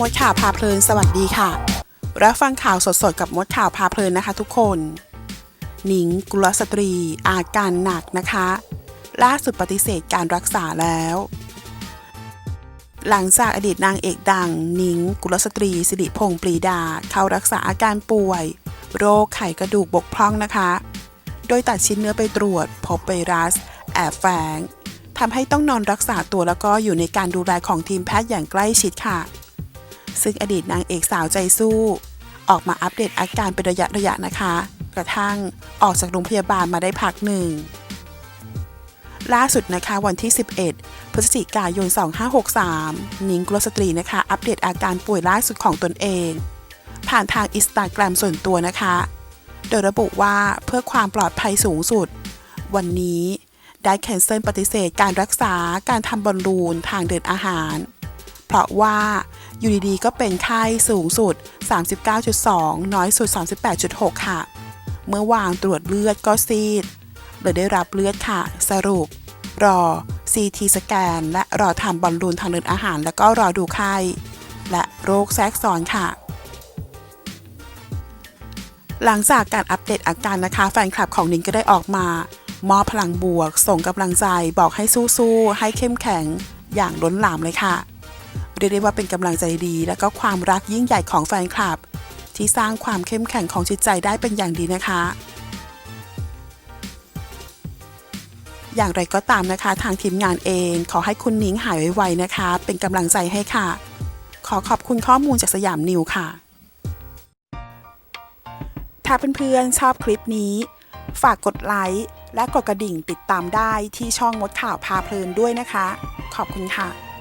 มดข่าวพาเพลิน สวัสดีค่ะ รับฟังข่าวสดๆ กับมดข่าวพาเพลินนะคะทุกคน หนิงกุลสตรีอาการหนักนะคะ ล่าสุดปฏิเสธการรักษาแล้ว หลังจากอดีตนางเอกดังหนิงกุลสตรีสิริพงษ์ปรีดา เข้ารักษาอาการป่วย โรคไขกระดูกบกพร่องนะคะ โดยตัดชิ้นเนื้อไปตรวจ พบไวรัส แอบแฝงทำให้ต้องนอนรักษาตัวแล้วก็อยู่ในการดูแลของทีมแพทย์อย่างใกล้ชิดค่ะ ซึ่งอดีตนางเอกสาวใจสู้ ออกมาอัปเดตอาการเป็นระยะระยะนะคะ กระทั่งออกจากโรงพยาบาลมาได้พักหนึ่ง ล่าสุดนะคะวันที่ 11 พฤศจิกายน 2563 นิงกลสตรีนะคะ อัปเดตอาการป่วยล่าสุดของตนเอง ผ่านทางอินสตาแกรมส่วนตัวนะคะ โดยระบุว่าเพื่อความปลอดภัยสูงสุด วันนี้ได้แคนเซิลปฏิเสธการรักษาการทำบอลลูนทางเดินอาหาร เพราะว่า อยู่ดีๆ ก็เป็นไข้สูงสุด 39.2 น้อยสุด 38.6 ค่ะ เมื่อวางตรวจเลือดก็ซีดเลยได้รับเลือดค่ะ สรุป รอ CT สแกน และรอทำบอลลูนทางเดินอาหาร แล้วก็รอดูไข้ และโรคแทรกซ้อนค่ะ หลังจากการอัปเดตอาการนะคะ แฟนคลับของนิงก็ได้ออกมามอบพลังบวก ส่งกำลังใจบอกให้สู้ๆ ให้เข้มแข็งอย่างล้นหลามเลยค่ะ รียกได้ว่าเป็นกำลังใจดี และก็ความรักยิ่งใหญ่ของแฟนคลับ ที่สร้างความเข้มแข็งของจิตใจได้เป็นอย่างดีนะคะ อย่างไรก็ตามนะคะ ทางทีมงานเอง ขอให้คุณนิ้งหายไวๆนะคะ เป็นกำลังใจให้ค่ะ ขอขอบคุณข้อมูลจากสยามนิวค่ะ ถ้าเพื่อนๆชอบคลิปนี้ ฝากกดไลค์และกดกระดิ่งติดตามได้ที่ช่องมดข่าวพาเพลินด้วยนะคะ ขอบคุณค่ะ